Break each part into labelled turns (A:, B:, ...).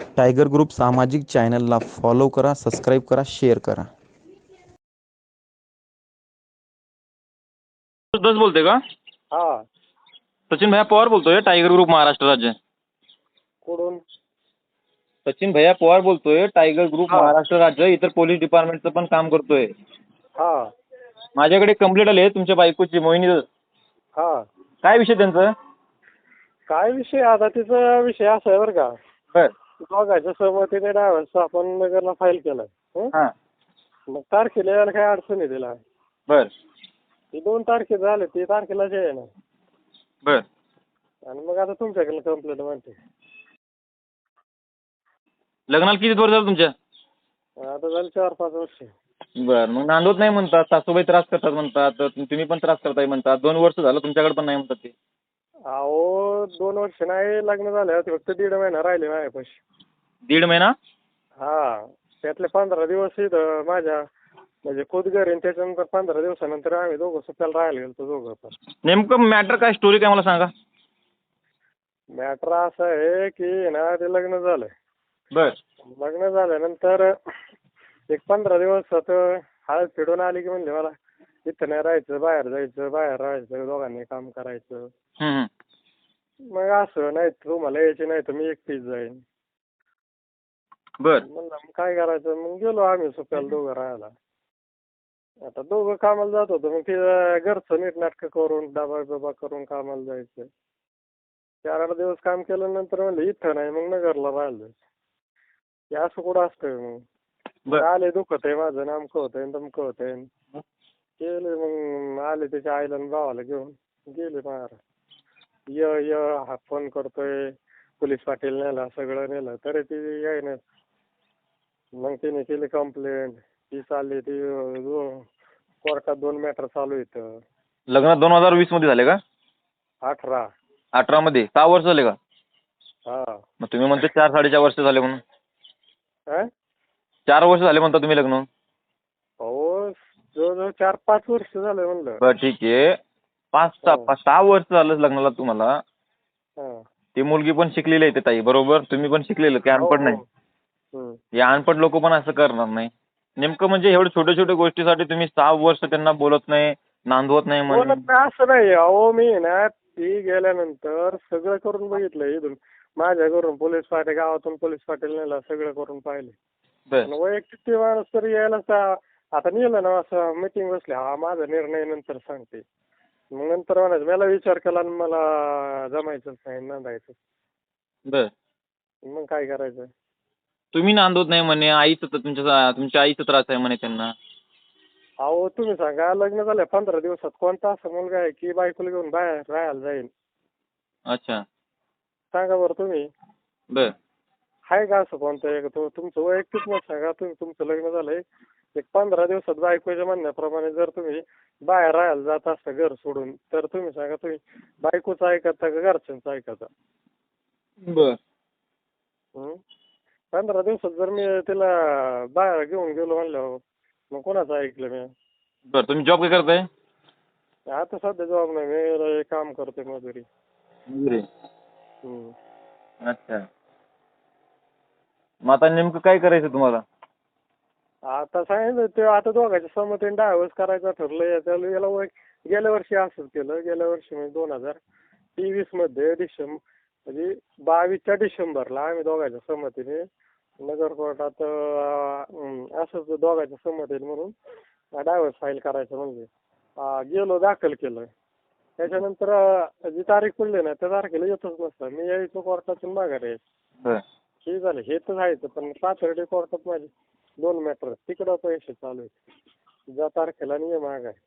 A: Tiger group सामाजिक चॅनलला follow करा सबस्क्राईब करा शेअर करा.
B: दस बोलते का?
C: हा.
B: सचिन भैया पवार बोलतोय टायगर ग्रुप महाराष्ट्र राज्य.
C: कुठून
B: सचिन भैया पवार बोलतोय टायगर ग्रुप
C: हा.
B: महाराष्ट्र राज्य इतर पोलीस डिपार्टमेंटचं पण काम करतोय.
C: हा.
B: माझ्याकडे कंप्लेंट आली तुमच्या बायकोची मोहिनी
C: हा.
B: काय विषय त्यांचं?
C: काय विषय? आता तिचा विषय असा आहे बरं का.
B: बर.
C: दोघांच्या सहमतीने डायव्हर्स आपण नगरला फाईल हं?
B: हां.
C: मग तारखेला यायला काही अडचण आहे तिला?
B: बर.
C: ती दोन तारखे झाले ती तारखेला आहे ना.
B: बर.
C: आणि मग आता तुमच्याकडे कंप्लेंट म्हणते
B: लग्नाला किती वर्ष झालं तुमच्या?
C: आता झाले चार पाच वर्ष.
B: बर. मग नांदवत नाही म्हणतात सासूबाई त्रास करतात म्हणतात तुम्ही पण त्रास करताय म्हणतात. दोन वर्ष झालं तुमच्याकडे पण नाही म्हणतात ते.
C: अहो दोन वर्ष नाही लग्न झाले फक्त दीड महिना राहिले माझ्यापाशी.
B: दीड महिना?
C: हा त्यातले पंधरा दिवस इथं माझ्या म्हणजे खुद घरी आणि त्याच्यानंतर पंधरा दिवसानंतर आम्ही दोघं सुट्ट्याला राहायला गेलो दोघं पण.
B: नेमकं मॅटर काय स्टोरी काय मला सांगा.
C: मॅटर असं आहे की ना ते लग्न झालंय.
B: बर.
C: लग्न झाल्यानंतर एक पंधरा दिवसात हळद फिडून आली की म्हणले मला इथं नाही राहायचं बाहेर जायचं बाहेर राहायचं दोघांनी काम करायचं.
B: हम्म, हम्म.
C: मग असं नाही तुम्हाला यायचे नाही तर मी एकटीच जाईन.
B: बर.
C: म्हणलं मग काय करायचं? मग गेलो आम्ही सुट्ट्याला दोघं राहायला. आता दोघं कामाला जात होतो मग ते घरचं नीटनाटकं करून डबा बिबा करून कामाला जायचं. चार आठ दिवस काम केल्यानंतर म्हणलं इथं नाही मग नगरला राहिलं. हे असं कुठं असतंय मग?
B: बर.
C: आले दुखत आहे माझं नामकं होतंय आणि तमकं होतंय. गेले मग आले त्याच्या आईला आणि भावाला घेऊन. गेले मारा य य हा फोन करतोय पोलीस पाटील नेला सगळं नेलं. तरी ती यायना मग तिने केली कंप्लेंट ती चालली ती दो- कोर्टात दोन मॅटर चालू इथं
B: लग्न दोन हजार वीसमध्ये झाले का?
C: अठरा.
B: अठरा मध्ये. सहा वर्ष झाले का?
C: हा.
B: मग तुम्ही म्हणते चार साडेचार वर्ष झाले म्हणून.
C: काय
B: चार वर्ष झाले म्हणता तुम्ही लग्न.
C: हो जवळजवळ चार पाच वर्ष झालं म्हणलं.
B: बरं ठीक आहे. पाच सहा
C: हो.
B: पाच सहा वर्ष झालं लग्नाला तुम्हाला.
C: हा.
B: ती मुलगी पण शिकलेली आहे ते ताई बरोबर? तुम्ही पण शिकलेलं की अनपढ
C: हो,
B: नाही
C: हो. हम्म.
B: हे अनपढ लोक पण असं करणार नाही. नेमकं म्हणजे एवढ्या छोट्या छोट्या गोष्टीसाठी तुम्ही सहा वर्ष त्यांना बोलत नाही नांदवत नाही म्हणून.
C: बोलत नाही असं नाही. अहो मी ना ती गेल्यानंतर सगळं करून बघितलं इथून. माझ्या घरून पोलीस पाटील गावातून पोलीस पाटील नेला सगळं करून पाहिले.
B: बर.
C: वैयक्तिक ते माणूस तरी यायला सा- आता नेलं ना असं मीटिंग बसली. हा माझा निर्णय नंतर सांगते. मग नंतर म्हणायचं मला विचार केला आणि मला जमायचंच नाही नांदायचं.
B: बर.
C: मग काय करायचं?
B: तुम्ही नांदवत नाही म्हणे आईचं तर तुमच्या तुमच्या आईचा त्रास आहे म्हणे त्यांना.
C: अहो तुम्ही सांगा लग्न झालं पंधरा दिवसात कोणता असा मुलगा आहे की बायकोला घेऊन बाहेर राहायला जाईल?
B: अच्छा.
C: सांगा बरं तुम्ही.
B: बर.
C: आहे का असं कोणतं एक तो तुमचं वैयक्तिक मत सांगा तुम्ही तुमचं लग्न झालंय. एक पंधरा दिवसात बायकोच्या म्हणण्याप्रमाणे जर तुम्ही बाहेर राहायला जात असता घर सोडून तर तुम्ही सांगा तुम्ही बायकोचं ऐकता का घरच्यांचं ऐकता?
B: बर?
C: पंधरा दिवसात जर मी तिला बाहेर घेऊन गेलो म्हणलं मग कोणाचं ऐकलं मी?
B: बर तुम्ही जॉब काय करताय?
C: आता सध्या जॉब नाही मी काम करते मजुरी. हं.
B: अच्छा. मग आता नेमकं काय करायचं तुम्हाला?
C: आता सांगितलं ते आता दोघांच्या संमतीने डायव्हर्स करायचं ठरलंय त्याला याला वय गेल्या वर्षी असंच केलं गेल्या वर्षी म्हणजे दोन हजार तेवीसमध्ये डिसेंबर म्हणजे बावीसच्या डिसेंबरला आम्ही दोघांच्या संमतीने नगर कोर्टात असंच दोघांच्या संमतीने म्हणून डायव्हर्स फाईल करायचं म्हणजे. गेलो दाखल केलं. त्याच्यानंतर जी तारीख पडली ना त्या तारखेला येतच नसतं. मी यायचो कोर्टातून माघारी. यायचो हे झालं हे तर जायचं पण सातर्डे कोर्टात माझे दोन मॅटर तिकडं पैसे चालू आहेत. ज्या तारखेला नियम माग आहे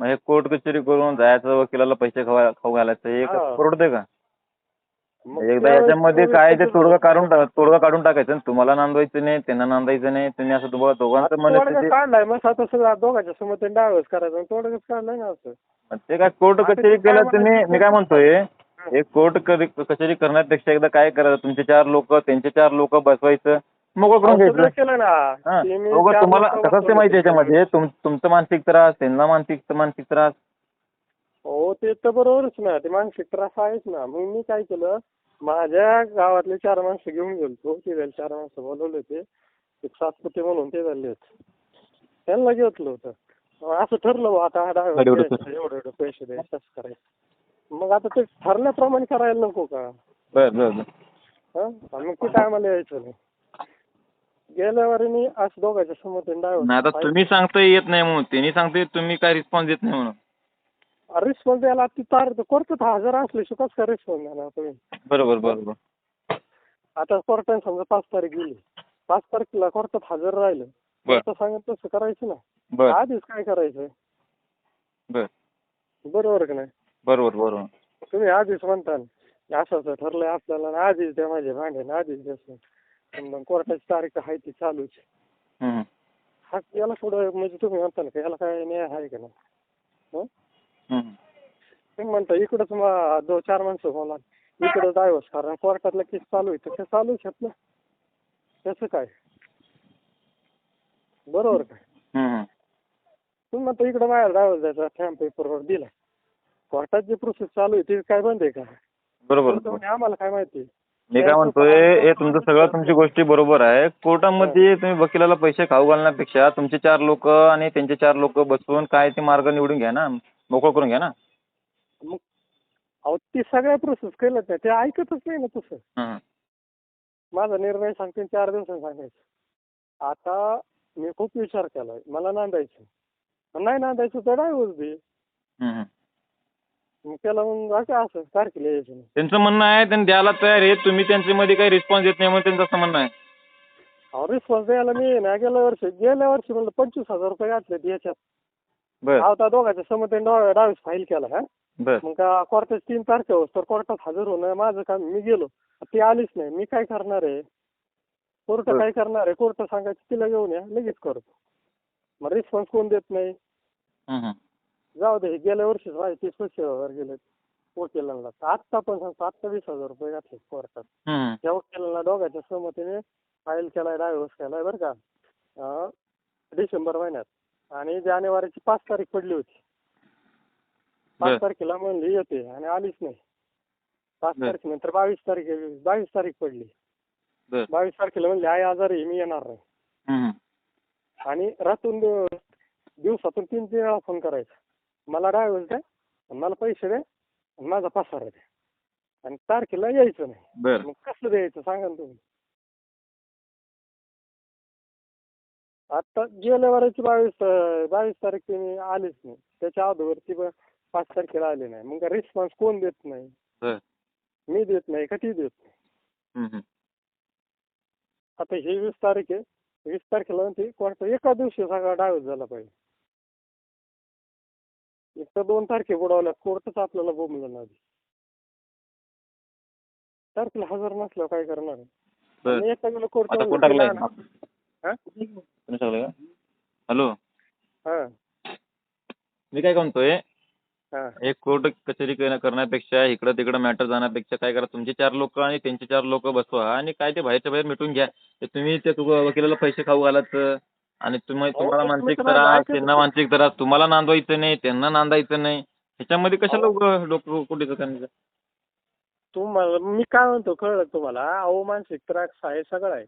B: हे कोर्ट कचेरी करून जायचं वकिलाला पैसे खाऊ घालायचं हे. परवडतंय का? एकदा याच्यामध्ये काय ते तोडगा काढून टाक तोडगा काढून टाकायचं तुम्हाला नांदवायचं नाही त्यांना नांदायचं नाही तुम्ही असं तुम्हाला दोघांचं मन
C: तोडगा काढलाय मग आता सगळं दोघांच्या समोर डायव्हर्स करायचं तोडगाच काढलाय ना असं.
B: ते काय कोर्ट
C: आता
B: कचेरी
C: काय
B: केलं तुम्ही?
C: म्हणायचं?
B: मी काय म्हणतोय हे. कोर्ट कचेरी करण्यापेक्षा एकदा काय करायचं? तुमचे चार लोक त्यांचे चार लोक बसवायचं मोकळं करून
C: सगळं
B: घ्यायचं.
C: केलं ना
B: हा.
C: ते मी
B: दोघं
C: चार
B: तुम्हाला
C: लोकं
B: कसं ते माहिती आहे
C: बसवले.
B: याच्यामध्ये तुम तुमचं मानसिक त्रास त्यांना मानसिक मानसिक त्रास
C: हो ते तर बरोबरच ना. ते मानसिक त्रास आहेच ना. मग मी काय केलं माझ्या गावातले चार माणसं घेऊन गेलतो. ते झाले चार माणसं बोलवले होते. एक सातपुते म्हणून ते झाले होते. त्यांना घेतलं होतं. असं ठरलं बुवा आता हा
B: एवढं एवढं
C: पैसे द्यायचे असं करायचं. मग आता ते ठरल्याप्रमाणे करायला नको का? हं? मग कुठं आम्हाला यायचं नाही. गेल्या वारीनी असं दोघांच्या समोर
B: नाही आता तुम्ही सांगताय येत नाही म्हणून. त्यांनी सांगते तुम्ही काय रिस्पॉन्स देत नाही म्हणून.
C: रिस्पॉन्स द्यायला ती तार करतात हजार असले कसं काय रिस्पॉन्स देणार तुम्ही?
B: बरोबर बरोबर.
C: आता कोर्टाने समजा पाच तारीख गेली. पाच तारखेला कोर्टात हजर राहिलं.
B: बर.
C: तर सांगत तसं करायचं ना. आधीच काय करायचं
B: बर.
C: बरोबर का नाही?
B: बरोबर बरोबर.
C: तुम्ही आधीच म्हणता ना असं असं ठरलंय आपल्याला आधीच द्या माझे भांडे आधीच द्या कोर्टाची तारीख आहे ती चालूच. हा याला थोडं म्हणजे तुम्ही म्हणता ना याला काय न्याय आहे का नाही? तुम्ही म्हणता इकडंच मग दोन चार माणसं मला इकडं डायव्हर्स कारण कोर्टातला केस चालू आहे तर ते चालूच आहेत ना. त्याचं काय? बरोबर काय
B: हम्म.
C: तुम्ही म्हणता इकडं माझ्या डायव्हर्स द्यायचा स्टॅम्प पेपरवर दिला. कोर्टात जी प्रोसेस चालू आहे ती काय बंद आहे का?
B: बरोबर.
C: कोर्ट म्हणे, आम्हाला काय माहिती?
B: मी काय म्हणतोय हे तुमचं सगळं तुमची गोष्टी बरोबर आहे. कोर्टामध्ये तुम्ही वकिलाला पैसे खाऊ घालण्यापेक्षा तुमचे चार लोक आणि त्यांचे चार लोक बसवून काय ते मार्ग निवडून घ्या ना. मोकळं करून घ्या ना.
C: मग अहो ती सगळ्या प्रोसेस केलं नाही ते ऐकतच नाही ना तसं.
B: हम्म.
C: माझा निर्णय सांगते आणि चार दिवसांनी सांगायचं. आता मी खूप विचार केलाय मला नांदायचं. पण नाही नांदायचं तर डायव्हर्स दे.
B: हम्म.
C: मग त्याला मग असं असं तारखेला यायचं नाही.
B: त्यांचं म्हणणं आहे त्यांनी द्यायला तयार आहे तुम्ही त्यांच्यामध्ये काही रिस्पॉन्स देत नाही म्हणून त्यांचं असं म्हणणं आहे.
C: अहो रिस्पॉन्स द्यायला मी ना गेल्या वर्षी गेल्या वर्षी म्हणलं पंचवीस हजार रुपये घातले याच्यात.
B: बर.
C: आता दोघांच्या समोर डावीस फाईल केला हा.
B: बर.
C: मग का कोर्टात तीन तारखेवर तर कोर्टात हजर होणं माझं काम मी गेलो. ती आलीच नाही. मी काय करणार आहे? कोर्ट
B: बरं.
C: काय करणार आहे? कोर्ट सांगायचं तिला घेऊन या लगेच करतो. मग रिस्पॉन्स कोण देत नाही. जाऊ दे हे गेल्या वर्षीच माझे तीस पस्तीस हजार गेले वकिलांना आत्ता पण सांगतो आत्ता वीस हजार रुपये घातले कोर्टात. त्या वकिलांना दोघांच्या सहमतीने फाईल केलाय डायव्हर्स केलाय बरं का. अं, डिसेंबर महिन्यात. आणि जानेवारीची पाच तारीख पडली होती. पाच तारखेला म्हणली येते आणि आलीच नाही. पाच. तारखेनंतर बावीस तारीख बावीस तारीख पडली. बावीस तारखेला म्हणली आई आजारी मी येणार नाही. आणि रातून दिव- दिवसातून तीन तीन वेळा फोन करायचा. मला डायव्हर्स द्या मला पैसे द्या आणि माझा पसारा द्या. आणि तारखेला यायचं नाही. मग कसं द्यायचं सांगा ना तुम्ही. आता गेल्या वराची बावीस बावीस तारीख त्यांनी आलीच नाही. त्याच्या अगोदरची ब- पाच तारखेला आली नाही. मग रिस्पॉन्स कोण देत नाही?
B: बर.
C: मी देत नाही का ती देत नाही?
B: हम्म.
C: आता ही वीस तारीख आहे. वीस तारखेला ते कोर्ट एका दिवशी सगळा डायव्हर्स झाला पाहिजे. एक तर दोन तारखे बुडवल्या कोर्टच आपल्याला बोंबलं ना आधी तारखेला हजर नसल्यावर काय करणार एका गेलो
B: आता कोण टाकलंय
C: हा?
B: तुम्ही सांगलं का? हॅलो.
C: हा.
B: मी काय म्हणतोय
C: हा.
B: एक कोर्ट कचेरी कर- करण्यापेक्षा इकडं तिकडं मॅटर जाण्यापेक्षा काय करा तुमचे चार लोक आणि त्यांचे चार लोक बसवा आणि काय ते बाहेरच्या बाहेर मिटून घ्या. ते तुम्ही ते तुग- वकिलाला पैसे खाऊ घालात आणि तुम्ही
C: अहो,
B: तुम्हाला
C: पण
B: मानसिक
C: तुम्ही
B: त्रास त्यांना. मानसिक त्रास तुम्हाला नांदवायचं नाही त्यांना नांदायचं नाही. ह्याच्यामध्ये कशाला उगं डोकं कुठे
C: तुम्हाला मी काय म्हणतो कळलं का तुम्हाला? अहो मानसिक त्रास आहे सगळं आहे.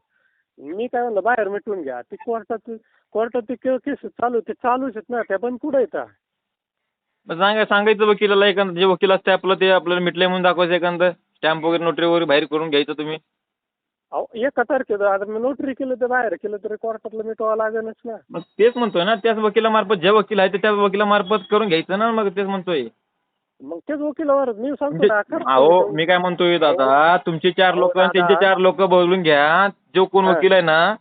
C: मी काय म्हणलं बाहेर मिटवून घ्या. ती कोर्टात कोर्टात ते केस चालू ते चालूच आहेत ना त्या बंद कुठं येतात
B: मग सांगा सांगायचं वकिलाला एखादं जे वकील असते आपलं ते आपल्याला मिटलंय म्हणून दाखवायचं एखादं स्टॅम्प वगैरे नोटरी वगैरे बाहेर करून घ्यायचं तुम्ही.
C: अहो एका तारखेला आता मी नोटरी केलं तर बाहेर केलं तरी कोर्टातलं मिटवावं लागेलच ना.
B: मग तेच म्हणतोय ना त्याच वकिलामार्फत जे वकील आहे ते त्या वकिलामार्फत करून घ्यायचं ना मग तेच म्हणतोय.
C: मग तेच वकिलावर मी सांगतो
B: म्हणजे
C: ना
B: अहो
C: तुम्ही.
B: मी काय म्हणतोय दादा तुमचे चार लोक आणि त्यांचे
C: दादा.
B: चार लोक बोलून घ्या जो कोण
C: हा.
B: वकील आहे ना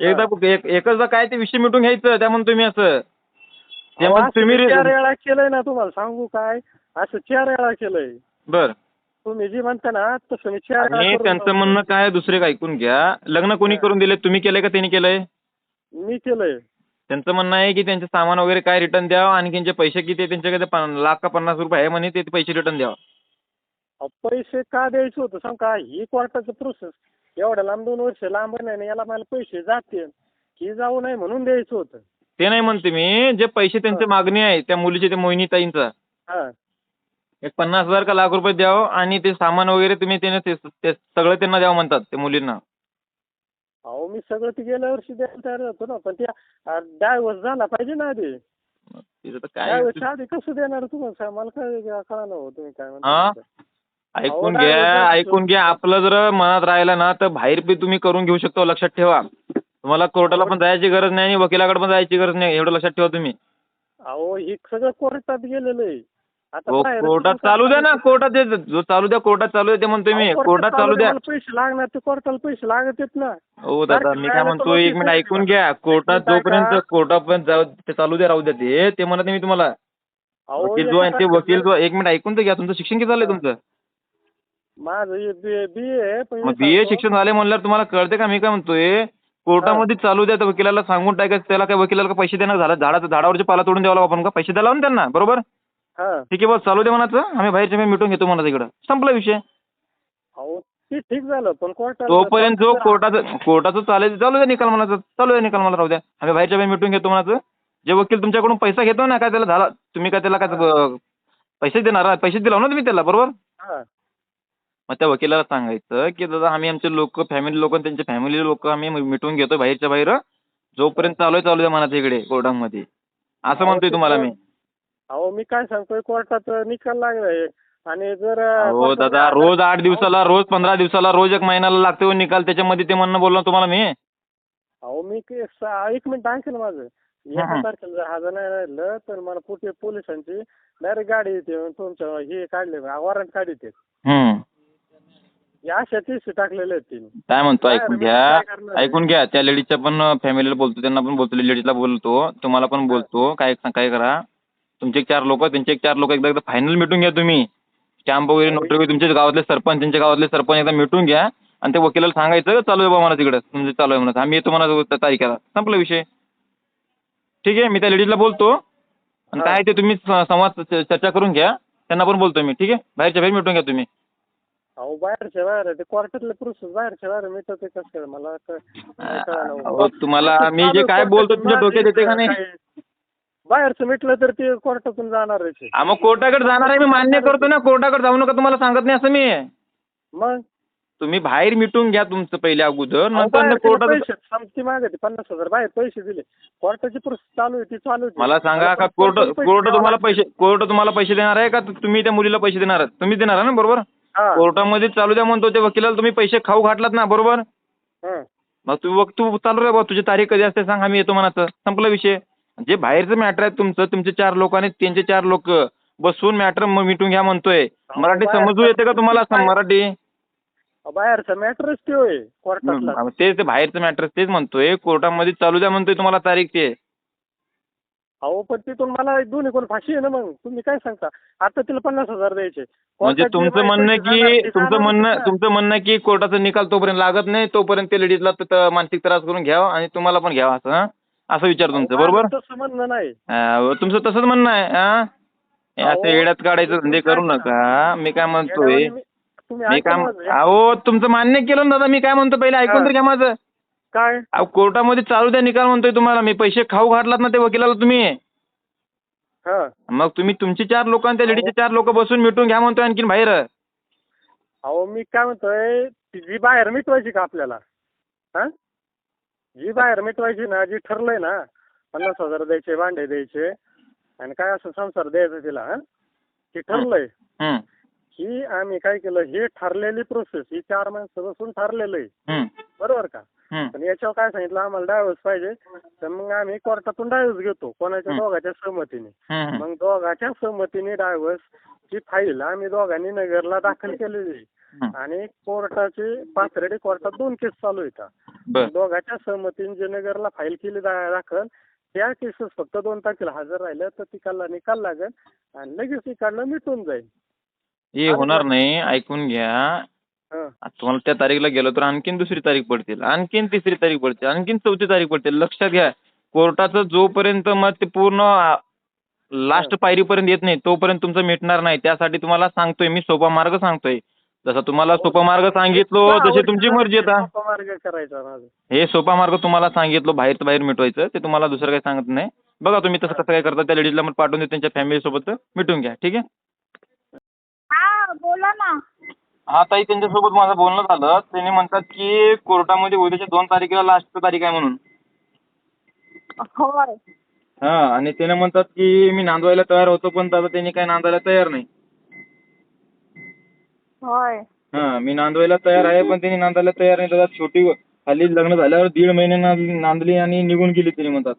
B: एकदा एक- एकचदा काय ते विषय मिटून घ्यायचं त्या म्हणतोय मी असं ते
C: अहो,
B: मग
C: असं
B: तुम्ही
C: मी चार वेळा केलंय ना तुम्हाला सांगू काय असं चार वेळा केलंय
B: बर
C: तुम्ही जी म्हणता ना तसं मी चार वेळा
B: आणि
C: करून
B: त्यांचं. म्हणणं काय दुसरे काय ऐकून घ्या लग्न कोणी
C: हा.
B: करून दिले तुम्ही केलंय का त्यांनी केलंय
C: मी केलंय
B: त्यांचं म्हणणं आहे की त्यांचे सामान वगैरे काय रिटर्न द्यावं? आणि त्यांचे पैसे किती आहे, त्यांच्याकडे पन- लाख का पन्नास रुपये आहे म्हणे ते पैसे रिटर्न द्यावं.
C: अहो, पैसे का द्यायचे होतं? सांग का ही कोर्टाचं प्रोसेस एवढ्या लांब दोन वर्ष लांब नाही ना याला मला पैसे जाते. ही जाऊ नये म्हणून द्यायचं होतं.
B: ते नाही म्हणते मी. जे पैसे त्यांचे. मागणी आहे त्या मुलीचे ते मोहिनी ताईंचा
C: हा.
B: एक पन्नास हजार का लाख रुपये द्यावं आणि ते सामान वगैरे तुम्ही त्याने ते ते सगळं त्यांना द्यावं म्हणतात ते मुलींना.
C: अहो मी सगळं ते गेल्या वर्षी द्यायला तयार होतो ना पण त्या डायव्हर्स झाला पाहिजे ना आधी.
B: तिथं तर काय
C: डायव्हर्स आधी कसं देणार तुम्हाला सांग मला काय कळा हो तुम्ही काय
B: हा?
C: म्हणता ते.
B: ऐकून
C: अहो,
B: घ्या ऐकून घ्या. आपलं जर मनात राहिलं ना तर बाहेर बी तुम्ही करून घेऊ शकता लक्षात ठेवा. तुम्हाला कोर्टाला पण जायची गरज नाही आणि वकिलाकडे पण जायची गरज नाही एवढं लक्षात ठेवा तुम्ही.
C: अहो हे सगळं कोर्टात गेलेलं आहे.
B: हो कोर्टात
C: तुम्ही
B: चालू द्या ना. कोर्टात जो चालू द्या कोर्टात चालू द्या ते म्हणतोय मी. कोर्टात चालू द्या
C: पैसे लागणार ते कोर्टाला पैसे लागत आहेत ना.
B: हो दादा मी काय म्हणतो एक मिनिट ऐकून. घ्या. कोर्टात? जोपर्यंत कोर्टापर्यंत जाऊ ते चालू द्या राहू द्या ते. ते म्हणत नाही मी तुम्हाला. वकील जो आहे ते वकील जो एक मिनिट ऐकून तर घ्या तुमचं शिक्षण किती झालंय तुमचं?
C: माझं बी ए
B: बी ए शिक्षण झाले म्हणल्यावर तुम्हाला कळते का? मी काय म्हणतोय कोर्टामध्ये चालू द्या वकिलाला सांगून टाकायचं त्याला काय वकिलाला पैसे देणार? झाडा झाडाचं झाडावरची पाला तोडून द्यावं आपण का? पैसे द्यायला ना त्यांना बरोबर?
C: हा
B: ठीक आहे बस चालू दे म्हणायचं. आम्ही बाहेरच्या मी मिटून घेतो म्हणा तिकडं संपला विषय.
C: अहो ते ठीक झालं पण कोर्टात
B: तोपर्यंत जो कोर्टाचं कोर्टाचं चालेल चालू द्या निकाल म्हणायचं. चालू द्या निकाल मला राहू द्या. आम्ही बाहेरच्या बाहेर मिटून घेतो म्हणायचं. जे वकील तुमच्याकडून पैसा घेतो ना काय त्याला झाला तुम्ही काय त्याला काय पैसे देणार पैसे दिला ना तुम्ही त्याला बरोबर?
C: हा.
B: मग त्या वकिलाला सांगायचं की दादा आम्ही आमचे लोक फॅमिली लोक त्यांचे फॅमिली लोक आम्ही मिटवून घेतो बाहेरच्या बाहेर. जोपर्यंत चालू आहे चालू द्या म्हणायचं इकडे कोर्टामध्ये. असं म्हणतोय तुम्हाला मी.
C: अहो मी काय सांगतोय कोर्टात निकाल लागलाय. आणि जर
B: हो दादा रोज आठ दिवसाला रोज पंधरा दिवसाला रोज एक महिन्याला लागते हो निकाल. त्याच्यामध्ये ते म्हणणं बोललो तुम्हाला मी?
C: अहो मी सा- एक मिनिट ना माझं? एका
B: हं.
C: तारखेला जर हजर नाही राहिलं तर मला पुढे पोलिसांची डायरेक्ट गाडी येते तुमच्या हे काढले वॉरंट काढते
B: हम्म.
C: या अशा तीस टाकलेले आहेत तिने.
B: काय म्हणतो
C: काय
B: ऐकून
C: रे,
B: घ्या.
C: काय करणार आहे?
B: ऐकून घ्या. त्या लेडीजच्या पण फॅमिलीला बोलतो त्यांना पण बोलतो. लेडीजला बोलतो तुम्हाला पण बोलतो. काय काय करा? तुमचे एक चार लोक त्यांचे एक चार लोक एकदा एकदा फायनल मिटून घ्या तुम्ही. स्टॅम्प वगैरे नोटरी वगैरे तुमच्या गावातले सरपंच त्यांच्या गावातले सरपंच एकदा मिटून घ्या. आणि त्या वकिलाला सांगायचं चालू आहे बा मला तिकडे. तुमचं चालू आहे म्हणत आम्ही येतो म्हणा त्या तारखेला. संपला विषय. ठीक आहे मी त्या लेडीजला बोलतो. आणि
C: हा.
B: काय ते तुम्ही संवाद चर्चा करून घ्या. त्यांना पण बोलतो मी. ठीक आहे? बाहेरच्या बाहेर मिटून घ्या तुम्ही.
C: अहो बाहेरच्या बाहेर आहे. ते प्रोसेस बाहेरच्या बाहेर ते कसं? काय मला
B: तुम्हाला मी जे काय बोलतो तुमच्या डोक्यात येते का नाही?
C: बाहेरचं मिटलं तर ते कोर्टातून जाणार आहे
B: हा, मग कोर्टाकडे जाणार आहे मी मान्य करतो ना. कोर्टाकडे जाऊ नका तुम्हाला सांगत नाही असं मी.
C: मग?
B: तुम्ही बाहेर मिटून घ्या तुमचं पहिले अगोदर
C: अहो,
B: नंतर
C: बाहेर तिने
B: कोर्टात
C: पैसे. संमती मागते पन्नास हजार. बाहेर पैसे दिले. कोर्टाची प्रोसेस चालू आहे ती चालू आहे.
B: मला सांगा का कोर्ट कोर्ट तुम्हाला. पैसे कोर्ट तुम्हाला पैसे देणार आहे का? तुम्ही त्या मुलीला पैसे देणार आहात. तुम्ही देणार आहे ना बरोबर? कोर्टामध्ये चालू द्या म्हणतो त्या वकिलाला तुम्ही पैसे खाऊ घातलात ना बरोबर. मग तू बघ तू चालू रे बा तुझी तारीख कधी असते सांग आम्ही येतो म्हणाचं संपला विषय. जे बाहेरचं मॅटर आहे तुमचं तुमचे चार लोक आणि त्यांचे चार लोक बसून मॅटर मिटून घ्या म्हणतोय. मराठी
C: बाहेर-
B: समजू येते का तुम्हाला असं मराठी?
C: बाहेरचा मॅटरच ते होय कोर्टातला.
B: हं, ते बाहेरचं मॅटर तेच म्हणतोय. कोर्टामध्ये चालू द्या म्हणतोय तुम्हाला तारीख ते.
C: अहो पण तिथून मला दोन्ही कोण फाशी आहे ना मग? तुम्ही काय सांगता? आता तिला पन्नास हजार द्यायचे.
B: म्हणजे तुमचं म्हणणं की तुमचं म्हणणं. तुमचं म्हणणं की कोर्टाचा निकाल तोपर्यंत लागत नाही तोपर्यंत ते लेडीजला मानसिक त्रास करून घ्यावा आणि तुम्हाला पण घ्यावा असं हं? असं विचार तुमचं बरोबर?
C: तसं म्हणणं नाही.
B: अं, तुमचं तसंच म्हणणं आहे हं? हे असं
C: अहो,
B: येड्यात काढायचं धंदे करू
C: काय
B: नका मी काय म्हणतोय?
C: येड्यावानी मी- तुम्ही
B: मी
C: ऐका
B: काय
C: माझं.
B: अहो तुमचं मान्य केलं ना दादा मी काय म्हणतो पहिले ऐकून. तर घ्या माझं.
C: काय?
B: अहो कोर्टामध्ये चालू द्या निकाल म्हणतोय तुम्हाला. मी पैसे खाऊ घातलात ना ते वकिलाला तुम्ही.
C: हा.
B: मग तुम्ही तुमची चार लोक आणि त्या लेडीचे चार लोक बसून मिटून घ्या म्हणतोय आणखीन बाहेर.
C: अहो मी काय म्हणतोय ती जी बाहेर मिटवायची का आपल्याला? हा? जी बाहेर मिटवायची ना जी ठरलंय ना पन्नास हजार द्यायचे भांडे द्यायचे आणि काय असं संसार द्यायचा तिला हा ती ठरलंय
B: हं,
C: ही आम्ही काय केलं हे ठरलेली प्रोसेस ही चार माणसं बसून ठरलेलं आहे
B: हं,
C: बरोबर का
B: हं.
C: पण याच्यावर काय सांगितलं आम्हाला डायव्हर्स पाहिजे तर मग आम्ही कोर्टातून डायव्हर्स घेतो कोणाच्या
B: हं.
C: दोघाच्या सहमतीने
B: हं, हं.
C: मग दोघाच्या सहमतीने डायव्हर्स ची फाईल आम्ही दोघांनी नगरला दाखल केलेली आहे.
B: हं.
C: आणि कोर्टाचे पाथर्डी कोर्टात दोन केस चालू आहेत दोघाच्या सहमतीने जे नगरला फाईल केली दाखल. त्या केसेस फक्त दोन तारखेला हजर राहिल्या तर तिकाला निकाल लागेल आणि लगेच निकालनं मिटून जाईल.
B: हे होणार नाही ऐकून घ्या. तुम्हाला त्या तारीखला गेलो तर आणखीन दुसरी तारीख पडतील आणखीन तिसरी तारीख पडतील आणखीन चौथी तारीख पडतील. लक्षात घ्या कोर्टाचं जोपर्यंत मग ते पूर्ण लास्ट पायरीपर्यंत येत नाही तोपर्यंत तुमचं मिटणार नाही. त्यासाठी तुम्हाला सांगतोय मी सोपा मार्ग सांगतोय. जसा तुम्हाला सोपा मार्ग सांगितलो तशी तुमची मर्जी आता.
C: सोपा मार्ग करायचा माझा.
B: हे सोपा मार्ग तुम्हाला सांगितलो बाहेर बाहेर मिटवायचं ते तुम्हाला दुसरं काही सांगत नाही. बघा तुम्ही तसं कसं काय करता त्या लेडीजला मग पाठवून देतो त्यांच्या फॅमिली सोबत मिटून घ्या ठीक आहे?
D: बोला ना.
B: हा ताई त्यांच्यासोबत माझं बोलणं झालं. त्यांनी म्हणतात की कोर्टामध्ये उद्याच्या दोन तारखेला लास्ट तारीख आहे म्हणून.
D: होय.
B: हा आणि त्याने म्हणतात की मी नांदवायला तयार होतो पण दादा त्यांनी काय नांदायला तयार नाही.
D: होय.
B: हा मी नांदवायला तयार आहे पण त्यांनी नांदायला तयार नाही. दादा छोटी खाली लग्न झाल्यावर दीड महिने नांद- नांदली आणि निघून गेली त्यांनी म्हणतात.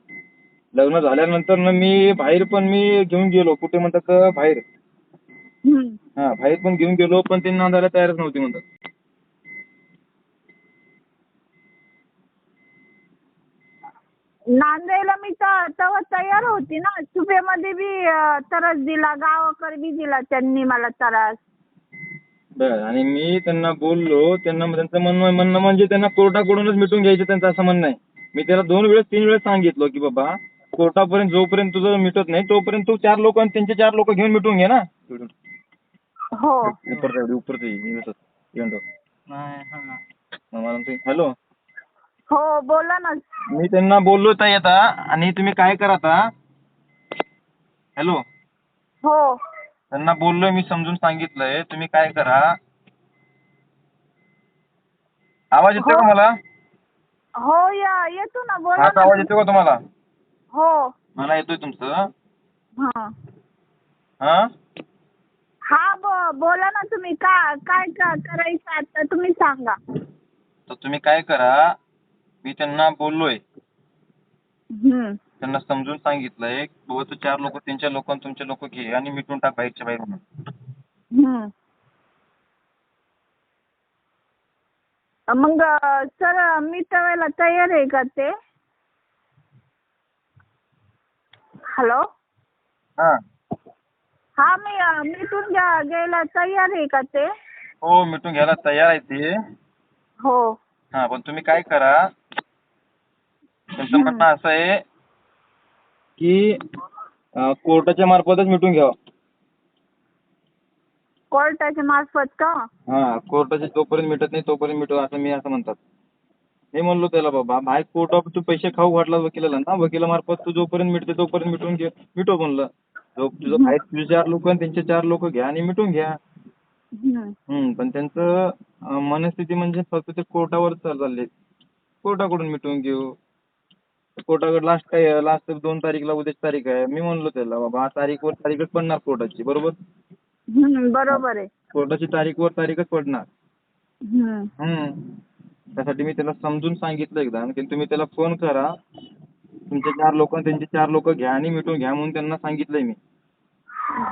B: लग्न झाल्यानंतर ना मी बाहेर पण मी घेऊन गेलो. कुठे म्हणतात तर बाहेर.
D: हम्म.
B: हा बाहेर पण घेऊन गेलो पण त्यांनी नांदायला तयारच नव्हती म्हणतात.
D: नांदायला मी तर तेव्हा तयार होती ना. सुपेमध्ये बी अं, त्रास दिला गावाकडे बी दिला त्यांनी मला त्रास.
B: बर आणि मी त्यांना बोललो त्यांना त्यांचं म्हणणं म्हणणं म्हणजे त्यांना कोर्टाकडूनच मिटून घ्यायचं त्यांचं असं म्हणणं आहे. मी त्याला दोन वेळेस तीन वेळेस सांगितलं की बाबा कोर्टापर्यंत जोपर्यंत तुझं मिटत नाही तोपर्यंत तू चार लोक आणि त्यांचे चार लोक घेऊन मिटून घे ना.
D: हो.
B: हॅलो.
D: हो बोला ना.
B: मी त्यांना बोललो ताई आता आणि तुम्ही काय करा आता? हॅलो.
D: हो.
B: त्यांना बोललोय मी समजून सांगितलंय. तुम्ही काय करा? आवाज येतोय का
D: हो.
B: मला?
D: हो या येतो ना. बोला
B: माझा आवाज
D: ना
B: येतोय का तुम्हाला?
D: हो.
B: मला येतोय तुमचं.
D: हा.
B: हा?
D: हा ब बोला ना तुम्ही. का काय का करायचं आता? तुम्ही सांगा.
B: तर तुम्ही काय करा? मी त्यांना बोललोय.
D: हम्म.
B: त्यांना समजून सांगितलंय बाबा तू चार लोक त्यांच्या लोक तुमचे लोक घे आणि मिटून टाक बाहेरच्या बाहेर म्हणून.
D: हम्म. मग सर मिटवायला तयार आहे का ते? हॅलो?
B: हा.
D: हा मी मिटून घ्या घ्यायला तयार आहे का ते?
B: हो मिटून घ्यायला तयार आहे ते.
D: हो.
B: हा पण तुम्ही काय करा त्यांचं
D: हम्म.
B: म्हणणं असं आहे की अं, कोर्टाच्या मार्फतच मिटून घ्यावं.
D: कोर्टाच्या मार्फत का?
B: हा कोर्टाचे जोपर्यंत मिटत नाही तोपर्यंत मिटव असं मी असं म्हणतात. मी म्हणलो त्याला बाबा बाहेर कोर्टात तू पैसे खाऊ घातला वकिलाला ना? वकिलामार्फत तू जोपर्यंत मिटते तोपर्यंत मिटवून घे मिटव म्हणलं. जो तुझं बाहेर तुझे चार लोक आणि त्यांचे चार लोक घ्या आणि मिटून घ्या.
D: हम्म.
B: हम्म पण त्यांचं अं, मनस्थिती म्हणजे फक्त ते कोर्टावर चालले. कोर्टाकडून मिटवून घेऊ. कोर्टाकडे लास्ट काय लास्ट दोन तारीखला उद्याची तारीख आहे. मी म्हणलो त्याला बाबा हा तारीखवर तारीखच पडणार कोर्टाची बरोबर?
D: हम्म, बरोबर आहे.
B: कोर्टाची तारीखवर तारीखच पडणार.
D: हम्म.
B: हम्म. त्यासाठी मी त्याला समजून सांगितलं एकदा. आणि तुम्ही त्याला फोन करा. तुमचे चार लोक त्यांचे चार लोक घ्या आणि मिटून घ्या म्हणून त्यांना सांगितलंय मी.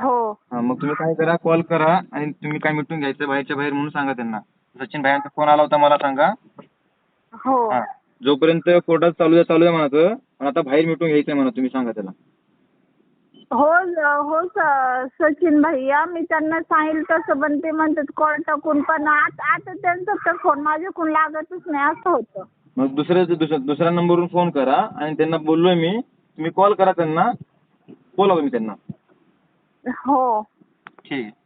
D: हो.
B: हा मग तुम्ही काय करा कॉल करा आणि तुम्ही काय मिटून घ्यायचं बाहेरच्या बाहेर म्हणून सांगा त्यांना. सचिन भाईंचा फोन आला होता मला सांगा.
D: हो.
B: हा. जोपर्यंत कोर्टात चालू आहे चालू आहे म्हणायचं पण आता बाहेर मिटून घ्यायचंय म्हणा तुम्ही सांगा त्याला.
D: हो हो स- सचिन भैया मी त्यांना सांगितलं तसं पण ते म्हणतात कोर्टाकडून पण आता आता त्यांचा तर फोन माझ्याकडून लागतच नाही असं होतं.
B: मग दुसऱ्या दुसऱ्या दुसऱ्या नंबरवरून फोन करा आणि त्यांना बोललोय मी तुम्ही कॉल करा त्यांना बोलावं मी त्यांना.
D: हो.
B: ठीक आहे.